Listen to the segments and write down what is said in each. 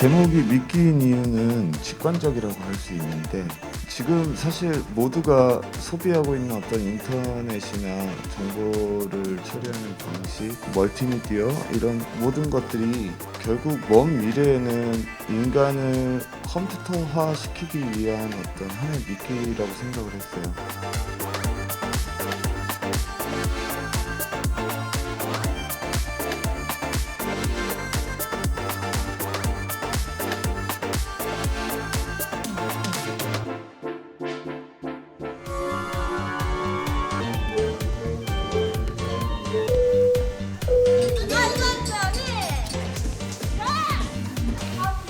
제목이 미끼인 이유는 직관적이라고 할 수 있는데 지금 사실 모두가 소비하고 있는 어떤 인터넷이나 정보를 처리하는 방식, 멀티미디어 이런 모든 것들이 결국 먼 미래에는 인간을 컴퓨터화 시키기 위한 어떤 하나의 미끼라고 생각을 했어요.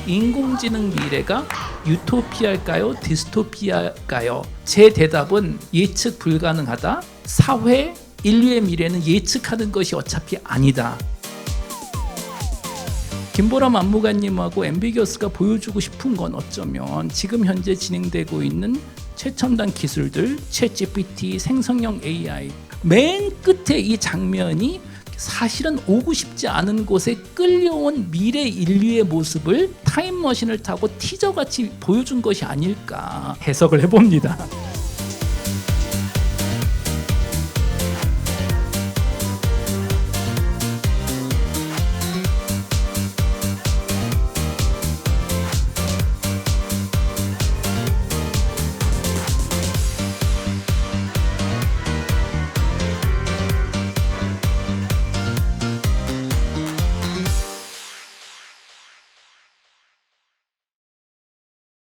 인공지능 미래가 유토피아일까요? 디스토피아일까요? 제 대답은 예측 불가능하다. 사회, 인류의 미래는 예측하는 것이 어차피 아니다. 김보람 안무가님하고 엠비겨스가 보여주고 싶은 건 어쩌면 지금 현재 진행되고 있는 최첨단 기술들, 챗GPT, 생성형 AI 맨 끝에 이 장면이 사실은 오고 싶지 않은 곳에 끌려온 미래 인류의 모습을 타임머신을 타고 티저같이 보여준 것이 아닐까 해석을 해봅니다.